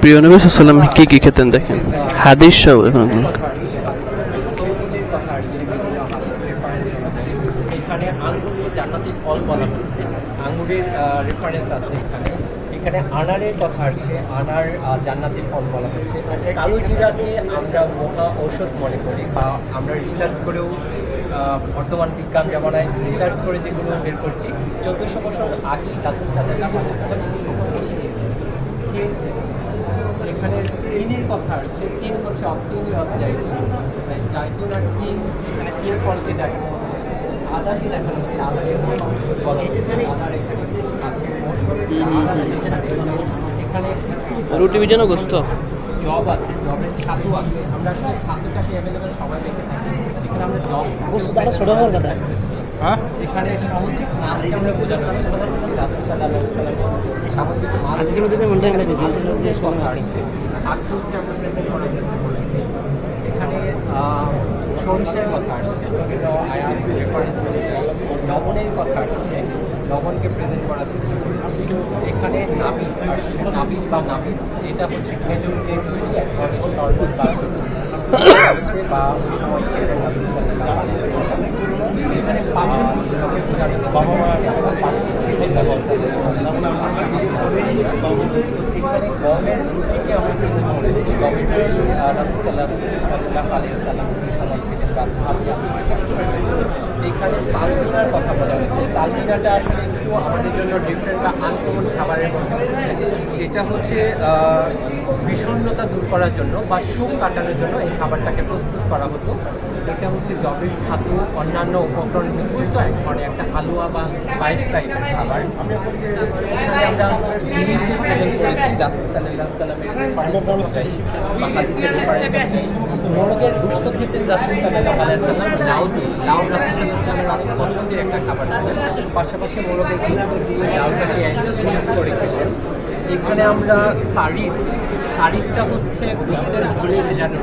প্রিয় নবী সাল্লাম কি কি খেতেন দেখেন? হাদিস সব এখন। এখানে আঙ্গুর জান্নাতি ফল বলা হচ্ছে। আঙ্গুরের রেফারেন্স আছে এখানে। এখানে আনারের কথা আসছে। আনার জান্নাতি ফল বলা হচ্ছে। কালো জিরাকে আমরা মহা ঔষধ মনে করি বা আমরা রিসার্চ করেও বর্তমান বিজ্ঞান জামানায় রিসার্চ করে যেগুলো বের করছি, চোদ্দোশো বছর আগে এখানে তিনের কথা আসছে তিন হচ্ছে অক্টিনি অধ্যায় জাইতুন আর তিন এখানে তিন ফলকে দেখানো হচ্ছে। আদাকে দেখানো হচ্ছে আদা এখানে ঔষধ বলা হচ্ছে। আদার এখানে আছে এখানে। এখানে রুটি বিজানো গোস্ত। জব আছে জবের ছাতু আছে। আমরা আসলে ছাতুটাকে অ্যাভেলেবেল সবাই দেখে থাকি। যেখানে আমরা জব গোস্ত তো আরও ছোট হওয়ার কথা। হ্যাঁ? এখানে সামুদ্রিক মাছকে আমরা বোঝানোর চেষ্টা করছি রাসূল সাল্লাল্লাহু আমরা চেষ্টা করেছি এখানে সরিষার কথা আসছে, বিভিন্ন আয়াত রেফারেন্স লবণের কথা আসছে, লবণকে প্রেজেন্ট করার চেষ্টা করেছি। এখানে আসছে নাবিদ বা নাবিদ, এটা হচ্ছে খেজুরকে তৈরি এক ধরনের শরবত বা সময় এখানে পাখির পুস্তকে এখানে গভর্নমেন্ট কিন্তু করেছি গমের রুটি রাসুল সাল্লাহ সাল্লাহ আলী সাল্লাম সময় থেকে এখানে তালমিনার কথা বলা হয়েছে। তালমিনাটা আসলে আমাদের জন্য ডিফারেন্ট বা আনকমন খাবারের মধ্যে পড়ছে এটা হচ্ছে বিষণ্ণতা দূর করার জন্য বা সুখ কাটানোর জন্য এই খাবারটাকে প্রস্তুত করা হতো। এটা হচ্ছে জবের ছাতু, অন্যান্য উপকরণ মিশ্রিত এক ধরনের একটা হালুয়া বা পায়েস টাইপের খাবার। লাউ লাউ পছন্দের একটা পাশাপাশি মোরগের করে এখানে আমরা শাড়ির শাড়িটা হচ্ছে গুস্তের ঝোলে ভেজানো